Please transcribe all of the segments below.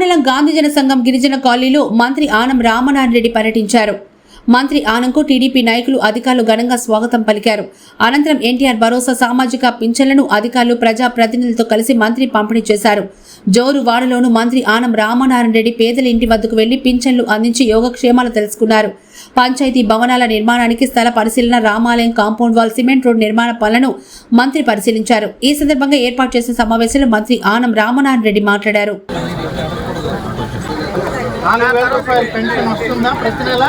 మండలం గాంధీజన సంఘం గిరిజన కాలనీలో మంత్రి ఆనం రామనారాయణ రెడ్డి పర్యటించారు. మంత్రి ఆనంకు టీడీపీ నాయకులు అధికారులు ఘనంగా స్వాగతం పలికారు. అనంతరం ఎన్టీఆర్ భరోసా సామాజిక పింఛన్లను అధికారులు ప్రజా ప్రతినిధులతో కలిసి మంత్రి పంపిణీ చేశారు. జోరు వాడలోను మంత్రి ఆనం రామనారాయణ రెడ్డి పేదల ఇంటి వద్దకు వెళ్ళి పింఛన్లు అందించి యోగక్షేమాలు తెలుసుకున్నారు. పంచాయతీ భవనాల నిర్మాణానికి స్థల పరిశీలన రామాలయం కాంపౌండ్ వాల్ సిమెంట్ రోడ్ నిర్మాణ పనులను మంత్రి పరిశీలించారు. ఈ సందర్భంగా ఏర్పాటు చేసిన సమావేశంలో మంత్రి ఆనం రామనారాయణ రెడ్డి మాట్లాడారు. నాలుగు వేల రూపాయల పెన్షన్ వస్తుందా ప్రతి నెల?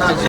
అది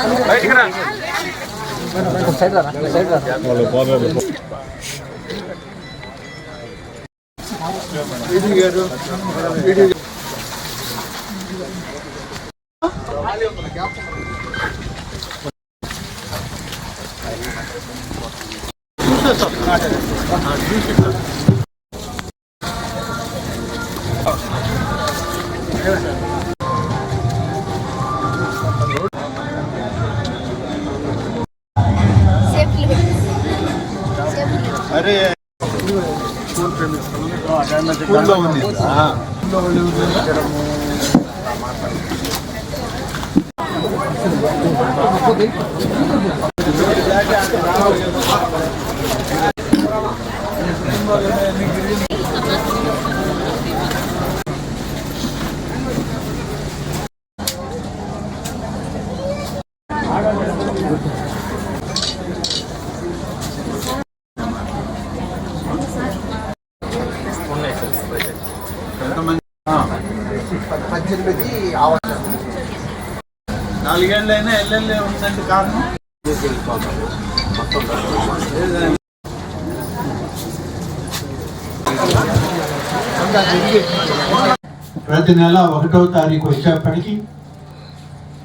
ఆ, ఇది గారు ఇది అరే. స్కూల్ స్కూల్లో ఉంది. ఎంతమంది పద్దెనిమిది అవసరం నాలుగేళ్ళైనా ఎల్లెల్లే ఉందండి కారణం ప్రతి నెల ఒకటో తారీఖు వచ్చేప్పటికి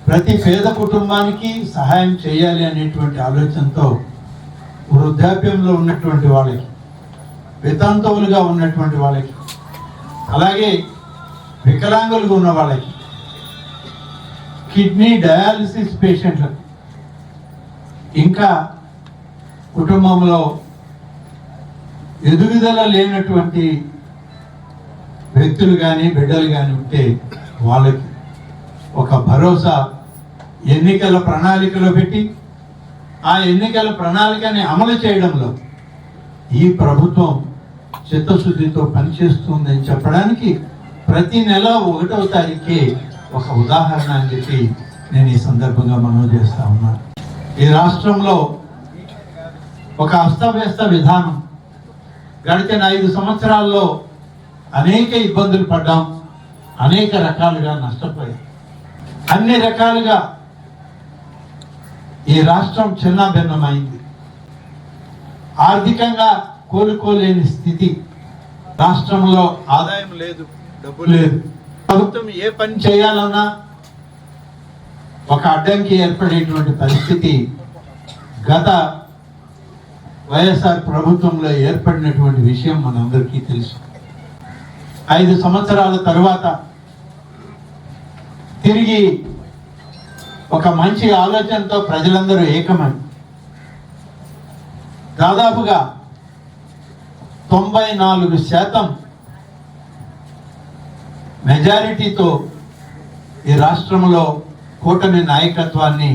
ప్రతి పేద కుటుంబానికి సహాయం చేయాలి అనేటువంటి ఆలోచనతో వృద్ధాప్యంలో ఉన్నటువంటి వాళ్ళకి వితంతువులుగా ఉన్నటువంటి వాళ్ళకి అలాగే వికలాంగులుగా ఉన్న వాళ్ళకి. కిడ్నీ డయాలసిస్ పేషెంట్లకు. ఇంకా కుటుంబంలో ఎదుగుదల లేనటువంటి వ్యక్తులు కానీ బిడ్డలు కానీ ఉంటే వాళ్ళకి ఒక భరోసా ఎన్నికల ప్రణాళికలో పెట్టి ఆ ఎన్నికల ప్రణాళికని అమలు చేయడంలో ఈ ప్రభుత్వం చిత్తశుద్ధితో పనిచేస్తుందని చెప్పడానికి ప్రతి నెల ఒకటవ తారీఖే ఒక ఉదాహరణ అని చెప్పి నేను ఈ సందర్భంగా మనవి చేస్తా ఉన్నాను ఈ రాష్ట్రంలో ఒక అస్తవ్యస్త విధానం గడిచిన ఐదు సంవత్సరాల్లో అనేక ఇబ్బందులు పడ్డాం అనేక రకాలుగా నష్టపోయాం. అన్ని రకాలుగా ఈ రాష్ట్రం చిన్నాభిన్నమైంది ఆర్థికంగా కోలుకోలేని స్థితి రాష్ట్రంలో ఆదాయం లేదు. డబ్బు లేదు. ప్రభుత్వం ఏ పని చేయాలన్నా ఒక అడ్డంకి ఏర్పడేటువంటి పరిస్థితి గత వైఎస్ఆర్ ప్రభుత్వంలో ఏర్పడినటువంటి విషయం మనందరికీ తెలుసు. ఐదు సంవత్సరాల తరువాత తిరిగి ఒక మంచి ఆలోచనతో ప్రజలందరూ ఏకమై దాదాపుగా తొంభై నాలుగు శాతం మెజారిటీతో ఈ రాష్ట్రంలో కూటమి నాయకత్వాన్ని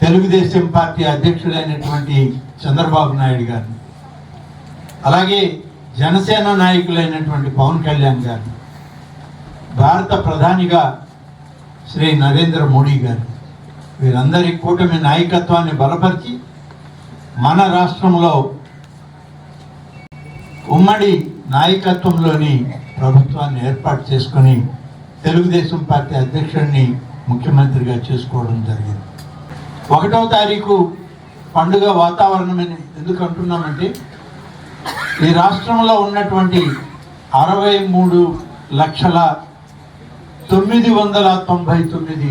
తెలుగుదేశం పార్టీ అధ్యక్షుడైనటువంటి చంద్రబాబు నాయుడు గారిని అలాగే జనసేన నాయకులైనటువంటి పవన్ కళ్యాణ్ గారు భారత ప్రధానిగా శ్రీ నరేంద్ర మోడీ గారు వీరందరి కూటమి నాయకత్వాన్ని బలపరిచి మన రాష్ట్రంలో ఉమ్మడి నాయకత్వంలోని ప్రభుత్వాన్ని ఏర్పాటు చేసుకొని తెలుగుదేశం పార్టీ అధ్యక్షుడిని ముఖ్యమంత్రిగా చేసుకోవడం జరిగింది. ఒకటో తారీఖు పండుగ వాతావరణమని ఎందుకు అంటున్నామంటే ఈ రాష్ట్రంలో ఉన్నటువంటి అరవై మూడు లక్షల తొమ్మిది వందల తొంభై తొమ్మిది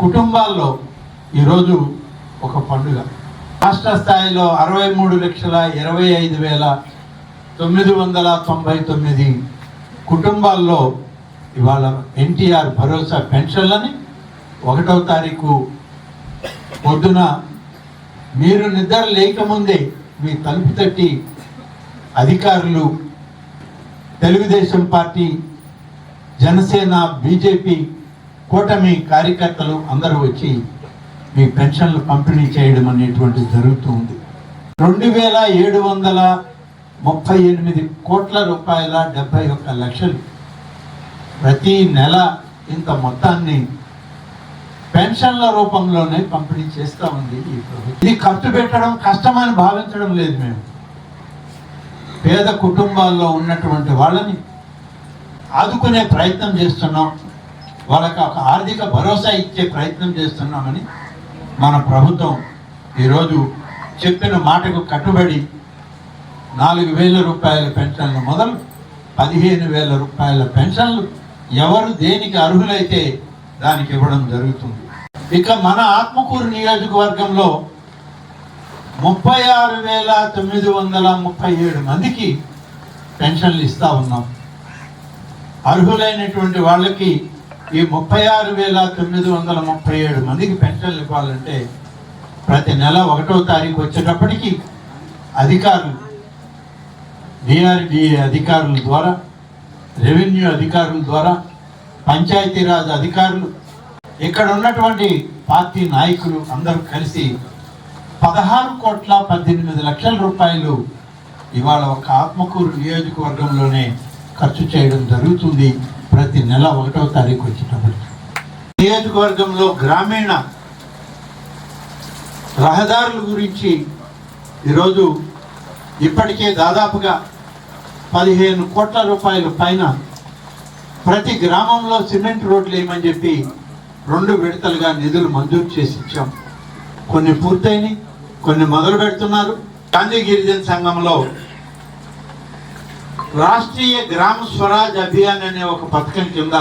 కుటుంబాల్లో ఈరోజు ఒక పండుగ. రాష్ట్ర స్థాయిలో అరవై మూడు లక్షల ఇరవై ఐదు వేల తొమ్మిది వందల తొంభై తొమ్మిది కుటుంబాల్లో ఇవాళ ఎన్టీఆర్ భరోసా పెన్షన్లని ఒకటో తారీఖు పొద్దున మీరు నిద్ర లేకముందే మీ తలుపు తట్టి అధికారులు తెలుగుదేశం పార్టీ జనసేన బీజేపీ కూటమి కార్యకర్తలు అందరూ వచ్చి మీ పెన్షన్లు పంపిణీ చేయడం అనేటువంటిది జరుగుతూ ఉంది. రెండు వేల ఏడు వందల ముప్పై ఎనిమిది కోట్ల రూపాయల డెబ్బై ఒక్క లక్షలు. ప్రతి నెల ఇంత మొత్తాన్ని పెన్షన్ల రూపంలోనే పంపిణీ చేస్తూ ఉంది ఈ ప్రభుత్వం. ఇది ఖర్చు పెట్టడం కష్టమని భావించడం లేదు మేము పేద కుటుంబాల్లో ఉన్నటువంటి వాళ్ళని ఆదుకునే ప్రయత్నం చేస్తున్నాం. వాళ్ళకి ఒక ఆర్థిక భరోసా ఇచ్చే ప్రయత్నం చేస్తున్నామని మన ప్రభుత్వం ఈరోజు చెప్పిన మాటకు కట్టుబడి నాలుగు వేల రూపాయల పెన్షన్లు మొదలు పదిహేను వేల రూపాయల పెన్షన్లు ఎవరు దేనికి అర్హులైతే దానికి ఇవ్వడం జరుగుతుంది. ఇక మన ఆత్మకూరు నియోజకవర్గంలో ముప్పై ఆరు వేల తొమ్మిది వందల ముప్పై ఏడు మందికి పెన్షన్లు ఇస్తూ ఉన్నాం. అర్హులైనటువంటి వాళ్ళకి ఈ ముప్పై ఆరు వేల తొమ్మిది వందల ముప్పై ఏడు మందికి పెన్షన్లు ఇవ్వాలంటే ప్రతి నెల ఒకటో తారీఖు వచ్చేటప్పటికి అధికారులు డిఆర్డిఏ అధికారుల ద్వారా రెవెన్యూ అధికారుల ద్వారా పంచాయతీరాజ్ అధికారులు ఇక్కడ ఉన్నటువంటి పార్టీ నాయకులు అందరూ కలిసి పదహారు కోట్ల పద్దెనిమిది లక్షల రూపాయలు ఇవాళ ఒక ఆత్మకూరు నియోజకవర్గంలోనే ఖర్చు చేయడం జరుగుతుంది ప్రతి నెల ఒకటో తారీఖు వచ్చేటప్పటికి నియోజకవర్గంలో గ్రామీణ రహదారుల గురించి ఈరోజు ఇప్పటికే దాదాపుగా పదిహేను కోట్ల రూపాయల పైన ప్రతి గ్రామంలో సిమెంట్ రోడ్లు వేయమని చెప్పి రెండు విడతలుగా నిధులు మంజూరు చేసి ఇచ్చాం. కొన్ని పూర్తయినాయి కొన్ని మొదలు పెడుతున్నారు. గాంధీ గిరిజన సంఘంలో రాష్ట్రీయ గ్రామ స్వరాజ్ అభియాన్ అనే ఒక పథకం కింద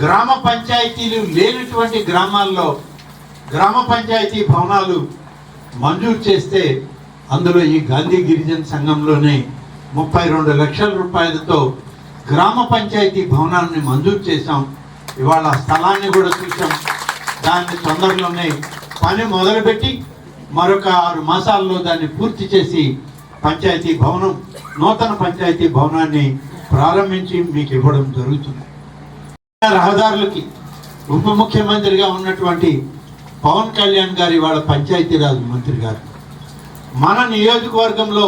గ్రామ పంచాయతీలు లేనటువంటి గ్రామాల్లో గ్రామ పంచాయతీ భవనాలు మంజూరు చేస్తే అందులో ఈ గాంధీ గిరిజన సంఘంలోనే ముప్పై రెండు లక్షల రూపాయలతో గ్రామ పంచాయతీ భవనాన్ని మంజూరు చేశాం. ఇవాళ స్థలాన్ని కూడా చూసాం దాన్ని తొందరలోనే పని మొదలుపెట్టి మరొక ఆరు మాసాల్లో దాన్ని పూర్తి చేసి పంచాయతీ భవనం నూతన పంచాయతీ భవనాన్ని ప్రారంభించి మీకు ఇవ్వడం జరుగుతుంది. రహదారులకి ఉప ముఖ్యమంత్రిగా ఉన్నటువంటి పవన్ కళ్యాణ్ గారి వాళ్ళ పంచాయతీరాజ్ మంత్రి గారు. మన నియోజకవర్గంలో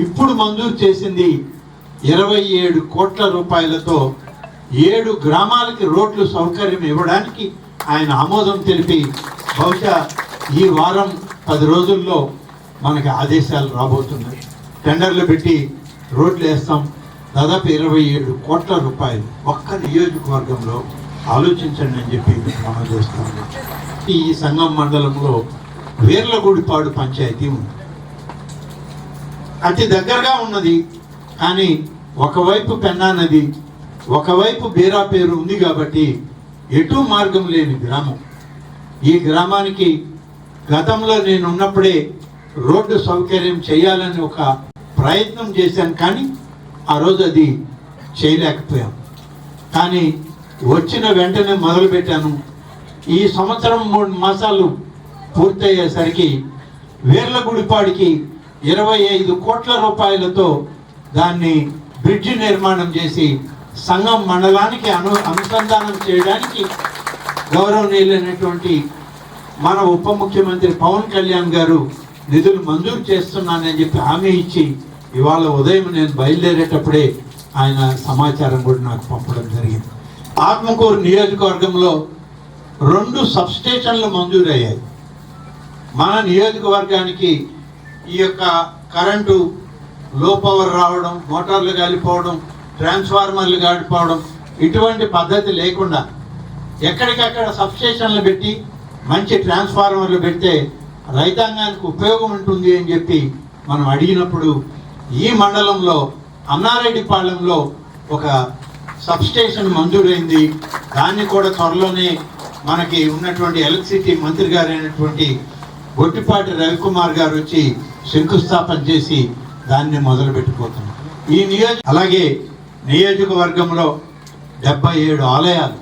ఇప్పుడు మంజూరు చేసింది ఇరవై ఏడు కోట్ల రూపాయలతో ఏడు గ్రామాలకి రోడ్లు సౌకర్యం ఇవ్వడానికి ఆయన ఆమోదం తెలిపి బహుశా ఈ వారం పది రోజుల్లో మనకి ఆదేశాలు రాబోతున్నాయి. టెండర్లు పెట్టి రోడ్లు వేస్తాం. దాదాపు ఇరవై ఏడు కోట్ల రూపాయలు ఒక్క నియోజకవర్గంలో ఆలోచించండి అని చెప్పి మనం చేస్తాము ఈ సంఘం మండలంలో వీర్లగూడిపాడు పంచాయతీ ఉంది. అతి దగ్గరగా ఉన్నది. కానీ ఒకవైపు పెన్నా నది ఒకవైపు బీరా పేరు ఉంది కాబట్టి ఎటు మార్గం లేని గ్రామం. ఈ గ్రామానికి గతంలో నేను ఉన్నప్పుడే రోడ్డు సౌకర్యం చేయాలని ఒక ప్రయత్నం చేశాను కానీ ఆ రోజు అది చేయలేకపోయాం కానీ వచ్చిన వెంటనే మొదలుపెట్టాను ఈ సంవత్సరం మూడు మాసాలు పూర్తయ్యేసరికి వీర్లగుడిపాడికి ఇరవై ఐదు కోట్ల రూపాయలతో దాన్ని బ్రిడ్జి నిర్మాణం చేసి సంఘం మండలానికి అను అనుసంధానం చేయడానికి గౌరవనీయులైనటువంటి మన ఉప ముఖ్యమంత్రి పవన్ కళ్యాణ్ గారు నిధులు మంజూరు చేస్తున్నానని చెప్పి హామీ ఇచ్చి ఇవాళ ఉదయం నేను బయలుదేరేటప్పుడే ఆయన సమాచారం కూడా నాకు పంపడం జరిగింది. ఆత్మకూరు నియోజకవర్గంలో రెండు సబ్స్టేషన్లు మంజూరయ్యాయి. మన నియోజకవర్గానికి ఈ యొక్క కరెంటు లో పవర్ రావడం మోటార్లు కాలిపోవడం ట్రాన్స్ఫార్మర్లు కాలిపోవడం ఇటువంటి పద్ధతి లేకుండా ఎక్కడికక్కడ సబ్స్టేషన్లు పెట్టి మంచి ట్రాన్స్ఫార్మర్లు పెడితే రైతాంగానికి ఉపయోగం ఉంటుంది అని చెప్పి మనం అడిగినప్పుడు ఈ మండలంలో అన్నారెడ్డిపాళెంలో ఒక సబ్స్టేషన్ మంజూరైంది. దాన్ని కూడా త్వరలోనే మనకి ఉన్నటువంటి ఎలక్ట్రిసిటీ మంత్రి గారైనటువంటి బొట్టిపాటి గొట్టిపాటి రవికుమార్ గారు వచ్చి శంకుస్థాపన చేసి దాన్ని మొదలు పెట్టుకోతున్నాం ఈ నియోజక అలాగే నియోజకవర్గంలో డెబ్బై ఏడు ఆలయాలు.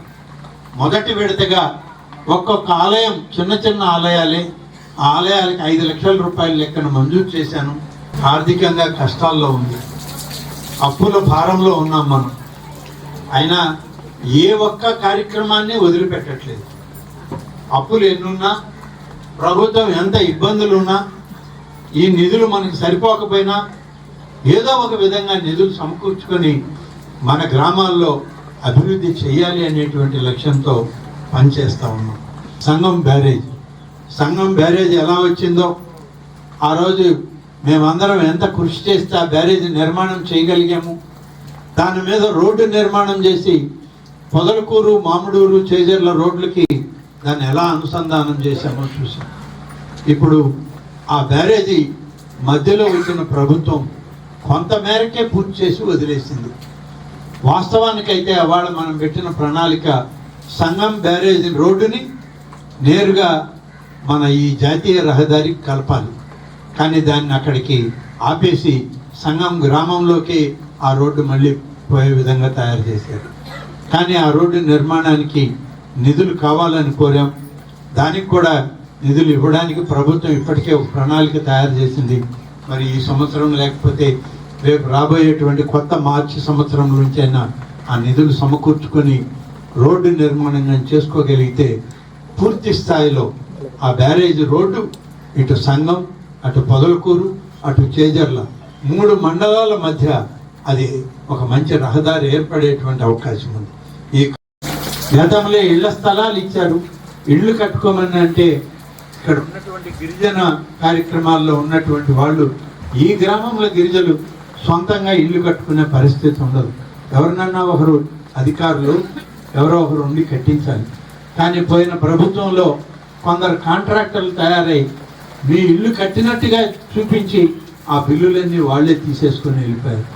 మొదటి విడతగా ఒక్కొక్క ఆలయం చిన్న చిన్న ఆలయాలే. ఆ ఆలయాలకి ఐదు లక్షల రూపాయల లెక్కన మంజూరు చేశాను. ఆర్థికంగా కష్టాల్లో ఉంది. అప్పుల భారంలో ఉన్నాం మనం. అయినా ఏ ఒక్క కార్యక్రమాన్ని వదిలిపెట్టట్లేదు. అప్పులు ఎన్నున్నా ప్రభుత్వం ఎంత ఇబ్బందులున్నా ఈ నిధులు మనకి సరిపోకపోయినా ఏదో ఒక విధంగా నిధులు సమకూర్చుకొని మన గ్రామాల్లో అభివృద్ధి చేయాలి అనేటువంటి లక్ష్యంతో పనిచేస్తూ ఉన్నాం. సంఘం బ్యారేజ్. సంఘం బ్యారేజ్ ఎలా వచ్చిందో ఆ రోజు మేమందరం ఎంత కృషి చేస్తే ఆ బ్యారేజ్ నిర్మాణం చేయగలిగాము. దాని మీద రోడ్డు నిర్మాణం చేసి పొదలకూరు మామిడూరు చేజర్ల రోడ్లకి దాన్ని ఎలా అనుసంధానం చేశామో చూసాం ఇప్పుడు ఆ బ్యారేజీ మధ్యలో వచ్చిన ప్రభుత్వం కొంతమేరకే పూర్తి చేసి వదిలేసింది. వాస్తవానికైతే అవాళ మనం పెట్టిన ప్రణాళిక సంగం బ్యారేజ్ రోడ్డుని నేరుగా మన ఈ జాతీయ రహదారికి కలపాలి. కానీ దాన్ని అక్కడికి ఆపేసి సంగం గ్రామంలోకి ఆ రోడ్డు మళ్ళీ పోయే విధంగా తయారు చేశారు. కానీ ఆ రోడ్డు నిర్మాణానికి నిధులు కావాలని కోరాం. దానికి కూడా నిధులు ఇవ్వడానికి ప్రభుత్వం ఇప్పటికే ఒక ప్రణాళిక తయారు చేసింది. మరి ఈ సంవత్సరం లేకపోతే రేపు రాబోయేటువంటి కొత్త మార్చి సంవత్సరం నుంచైనా ఆ నిధులు సమకూర్చుకొని రోడ్డు నిర్మాణం కానీ చేసుకోగలిగితే పూర్తి స్థాయిలో ఆ బ్యారేజ్ రోడ్డు ఇటు సంఘం అటు పొదలకూరు అటు చేజర్ల మూడు మండలాల మధ్య అది ఒక మంచి రహదారి ఏర్పడేటువంటి అవకాశం ఉంది. ఈ గతంలో ఇళ్ళ స్థలాలు ఇచ్చారు. ఇళ్ళు కట్టుకోమని అంటే ఇక్కడ ఉన్నటువంటి గిరిజన కార్యక్రమాల్లో ఉన్నటువంటి వాళ్ళు ఈ గ్రామంలో గిరిజలు సొంతంగా ఇల్లు కట్టుకునే పరిస్థితి ఉండదు. ఎవరినన్నా ఒకరు అధికారులు ఎవరో ఒకరు ఉండి కట్టించాలి. కానీ పోయిన ప్రభుత్వంలో కొందరు కాంట్రాక్టర్లు తయారై మీ ఇల్లు కట్టినట్టుగా చూపించి ఆ బిల్లులన్నీ వాళ్ళే తీసేసుకొని వెళ్ళిపోయారు.